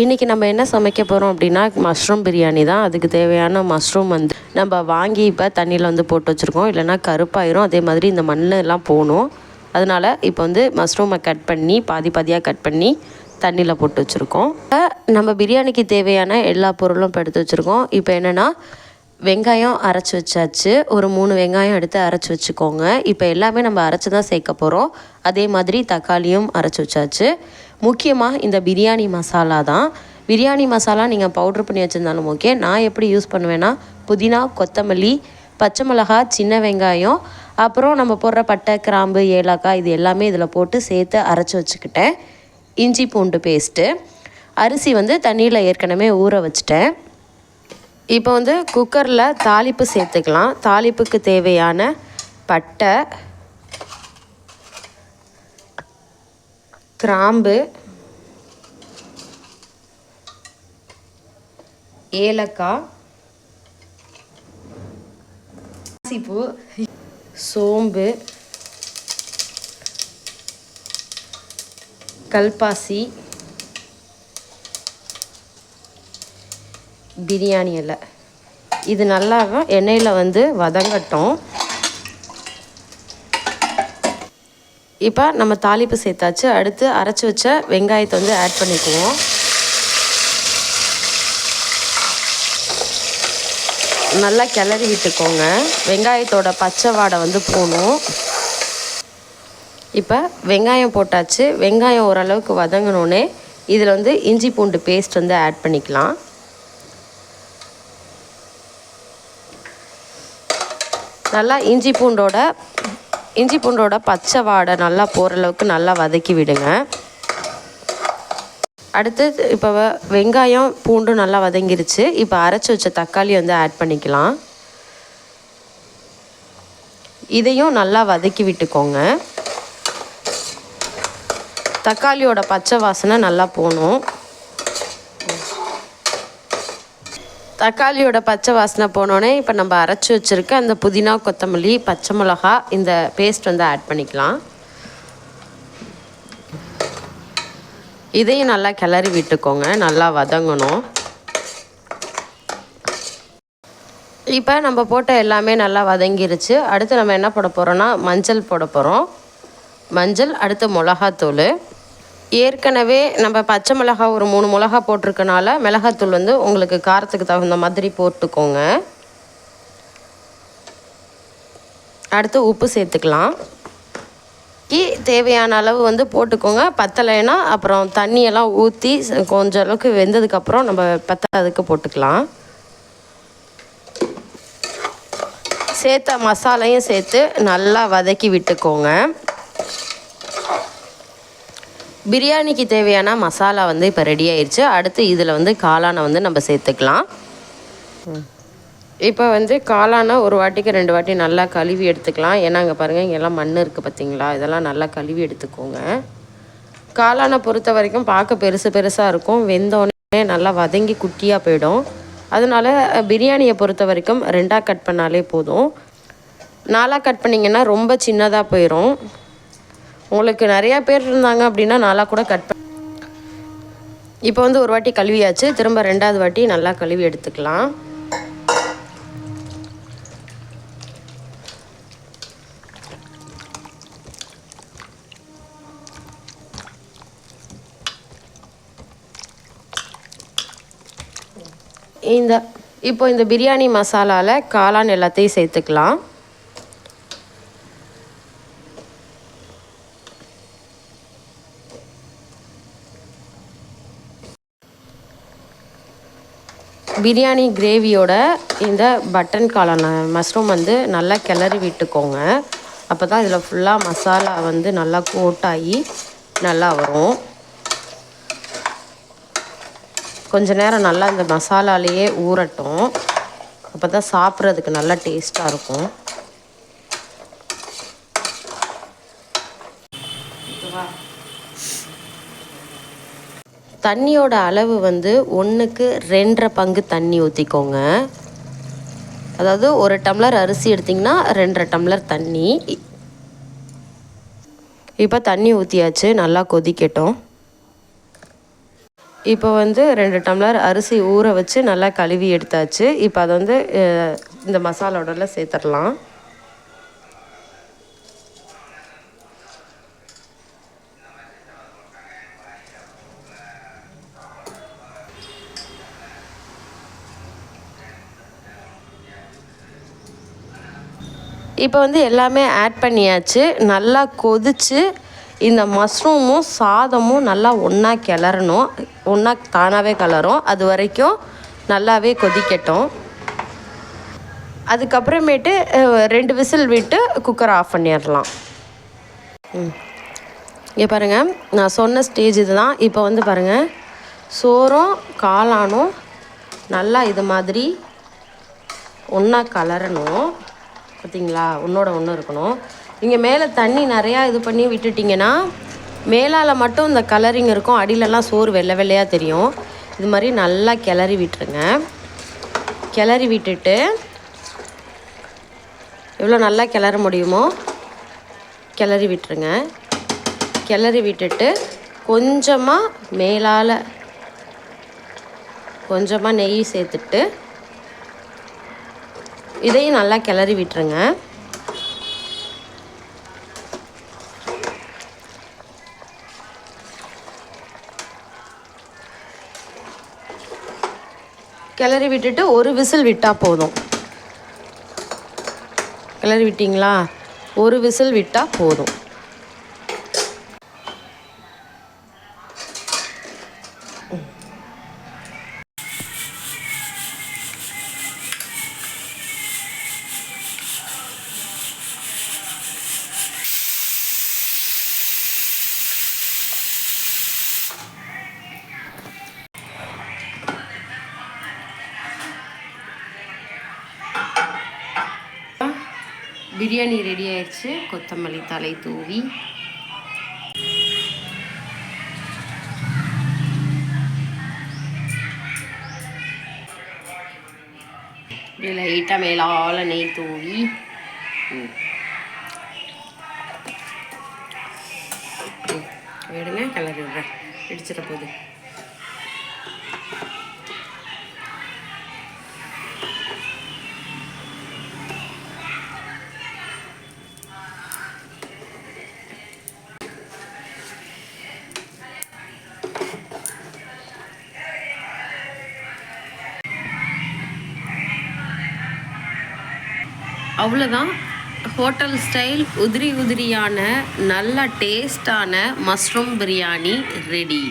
இன்றைக்கி நம்ம என்ன சமைக்க போகிறோம் அப்படின்னா மஷ்ரூம் பிரியாணி தான். அதுக்கு தேவையான மஷ்ரூம் வந்து நம்ம வாங்கி இப்போ தண்ணியில் வந்து போட்டு வச்சுருக்கோம். இல்லைன்னா கருப்பாயிரும். அதே மாதிரி இந்த மண்ணெல்லாம் போகணும் அதனால் இப்போ வந்து மஷ்ரூமை கட் பண்ணி பாதி பாதியாக கட் பண்ணி தண்ணியில் போட்டு வச்சுருக்கோம். நம்ம பிரியாணிக்கு தேவையான எல்லா பொருளும் இப்போ எடுத்து வச்சுருக்கோம். இப்போ என்னென்னா வெங்காயம் அரைச்சி வச்சாச்சு. ஒரு மூணு வெங்காயம் எடுத்து அரைச்சி வச்சுக்கோங்க. இப்போ எல்லாமே நம்ம அரைச்சி தான் சேர்க்க போகிறோம் அதே மாதிரி தக்காளியும் அரைச்சி வச்சாச்சு. முக்கியமாக இந்த பிரியாணி மசாலா தான். பிரியாணி மசாலா நீங்கள் பவுட்ரு பண்ணி வச்சுருந்தாலும் ஓகே நான் எப்படி யூஸ் பண்ணுவேன்னா புதினா கொத்தமல்லி பச்சை மிளகா சின்ன வெங்காயம் அப்புறம் நம்ம போடுற பட்டை கிராம்பு ஏலக்காய் இது எல்லாமே இதில் போட்டு சேர்த்து அரைச்சி வச்சுக்கிட்டேன். இஞ்சி பூண்டு பேஸ்ட்டு அரிசி வந்து தண்ணியில் ஏற்கனவே ஊற வச்சுட்டேன். இப்போ வந்து குக்கரில் தாளிப்பு சேர்த்துக்கலாம். தாளிப்புக்கு தேவையான பட்டை கிராம்பு ஏலக்காய் பூ சோம்பு கல்பாசி பிரியாணி இலை. இது நல்லா எண்ணெயில் வந்து வதங்கட்டும். இப்போ நம்ம தாளிப்பு சேர்த்தாச்சு. அடுத்து அரைச்சி வச்ச வெங்காயத்தை வந்து ஆட் பண்ணிக்குவோம். நல்லா கிளறி விட்டுக்கோங்க. வெங்காயத்தோட பச்சை வாடை வந்து போகணும். இப்போ வெங்காயம் போட்டாச்சு. வெங்காயம் ஓரளவுக்கு வதங்கினோடனே இதில் வந்து இஞ்சி பூண்டு பேஸ்ட் வந்து ஆட் பண்ணிக்கலாம். நல்லா இஞ்சி பூண்டோட இஞ்சி பூண்டோட பச்சை வாடை நல்லா போகிற அளவுக்கு நல்லா வதக்கி விடுங்க. அடுத்து இப்போ வெங்காயம் பூண்டும் நல்லா வதங்கிருச்சு. இப்போ அரைச்சி வச்ச தக்காளி வந்து ஆட் பண்ணிக்கலாம். இதையும் நல்லா வதக்கி விட்டுக்கோங்க. தக்காளியோட பச்சை வாசனை நல்லா போகணும். தக்காளியோட பச்சை வாசனை போனோடனே இப்போ நம்ம அரைச்சி வச்சுருக்க அந்த புதினா கொத்தமல்லி பச்சை மிளகா இந்த பேஸ்ட் வந்து ஆட் பண்ணிக்கலாம். இதையும் நல்லா கிளறி விட்டுக்கோங்க. நல்லா வதங்கணும். இப்போ நம்ம போட்ட எல்லாமே நல்லா வதங்கிருச்சு. அடுத்து நம்ம என்ன போட போகிறோன்னா மஞ்சள் போட போகிறோம் மஞ்சள் அடுத்து மிளகாத்தூள். ஏற்கனவே நம்ம பச்சை மிளகா ஒரு மூணு மிளகா போட்டிருக்கனால மிளகாத்தூள் வந்து உங்களுக்கு காரத்துக்கு தகுந்த மாதிரி போட்டுக்கோங்க. அடுத்து உப்பு சேர்த்துக்கலாம். தேவையான அளவு வந்து போட்டுக்கோங்க. பத்தலைன்னா அப்புறம் தண்ணியெல்லாம் ஊற்றி கொஞ்சம் அளவுக்கு வெந்ததுக்கப்புறம் நம்ம பத்தாததுக்கு போட்டுக்கலாம். சேர்த்த மசாலையும் சேர்த்து நல்லா வதக்கி விட்டுக்கோங்க. பிரியாணிக்கு தேவையான மசாலா வந்து இப்போ ரெடி ஆயிடுச்சு அடுத்து இதில் வந்து காளானை வந்து நம்ம சேர்த்துக்கலாம். இப்போ வந்து காளானை ஒரு வாட்டிக்கு ரெண்டு வாட்டி நல்லா கழுவி எடுத்துக்கலாம். ஏன்னா அங்கே பாருங்கள் இங்கெல்லாம் மண் இருக்குது பார்த்தீங்களா இதெல்லாம் நல்லா கழுவி எடுத்துக்கோங்க. காளானை பொறுத்த வரைக்கும் பார்க்க பெருசு பெருசாக இருக்கும். வெந்தோடனே நல்லா வதங்கி குட்டியாக போயிடும். அதனால பிரியாணியை பொறுத்த வரைக்கும் ரெண்டாக கட் பண்ணாலே போதும். நாலாக கட் பண்ணிங்கன்னா ரொம்ப சின்னதாக போயிடும் உங்களுக்கு நிறையா பேர் இருந்தாங்க அப்படின்னா நாளாக கூட கட் பண்ண இப்போ வந்து ஒரு வாட்டி கழுவியாச்சு. திரும்ப ரெண்டாவது வாட்டி நல்லா கழுவி எடுத்துக்கலாம். இந்த இப்போ இந்த பிரியாணி மசாலாவில் காளான் எல்லாத்தையும் சேர்த்துக்கலாம். பிரியாணி கிரேவியோட இந்த பட்டன் காளான் மஷ்ரூம் வந்து நல்லா கிளறி விட்டுக்கோங்க. அப்போ தான் இதில் ஃபுல்லாக மசாலா வந்து நல்லா கோட்டாகி நல்லா வரும். கொஞ்ச நேரம் நல்லா இந்த மசாலாலேயே ஊறட்டும். அப்போ தான் சாப்பிட்றதுக்கு நல்லா டேஸ்ட்டாக இருக்கும். தண்ணியோட அளவு வந்து ஒன்றுக்கு ரெண்டரை பங்கு தண்ணி ஊற்றிக்கோங்க அதாவது ஒரு டம்ளர் அரிசி எடுத்திங்கன்னா ரெண்டரை டம்ளர் தண்ணி. இப்போ தண்ணி ஊற்றியாச்சு நல்லா கொதிக்கட்டும். இப்போ வந்து ரெண்டு டம்ளர் அரிசி ஊற வச்சு நல்லா கழுவி எடுத்தாச்சு. இப்போ அதை வந்து இந்த மசாலாவோடல சேர்த்துடலாம். இப்போ வந்து எல்லாமே ஆட் பண்ணியாச்சு. நல்லா கொதிச்சு இந்த மஷ்ரூமும் சாதமும் நல்லா ஒன்றா கிளறணும். ஒன்றா தானாகவே கிளறும். அது வரைக்கும் நல்லாவே கொதிக்கட்டும். அதுக்கப்புறமேட்டு ரெண்டு விசில் விட்டு குக்கரை ஆஃப் பண்ணிடலாம். ம். இங்கே பாருங்கள் நான் சொன்ன ஸ்டேஜ் இதுதான். இப்போ வந்து பாருங்கள் சோறும் காளானும் நல்லா இது மாதிரி ஒன்றா கலரணும் பார்த்தீங்களா? ஒன்றோட ஒன்று இருக்கணும். நீங்கள் மேலே தண்ணி நிறையா இது பண்ணி விட்டுட்டிங்கன்னா மேலால் மட்டும் இந்த கலரிங் இருக்கும். அடியிலலாம் சோறு வெள்ளை வெள்ளையாக தெரியும். இது மாதிரி நல்லா கிளறி விட்டுருங்க. கிளறி விட்டுட்டு எவ்வளோ நல்லா கிளற முடியுமோ கிளறி விட்டுருங்க. கிளறி விட்டுட்டு கொஞ்சமாக மேலால் கொஞ்சமாக நெய் சேர்த்துட்டு இதையும் நல்லா கிளறி விட்டுருங்க. கிளறி விட்டுட்டு ஒரு விசில் விட்டால் போதும். கிளறி விட்டிங்களா? ஒரு விசில் விட்டால் போதும். பிரியாணி ரெடி ஆயிடுச்சு. கொத்தமல்லி தலை தூவி. லைட்டாக மேலால நெய் தூவி. எடுங்க கிளறி விடுறேன் இடிச்சிட போகுது. அவ்வளோதான் ஹோட்டல் ஸ்டைல் உதிரி உதிரியான நல்ல டேஸ்டான மஷ்ரூம் பிரியாணி ரெடி.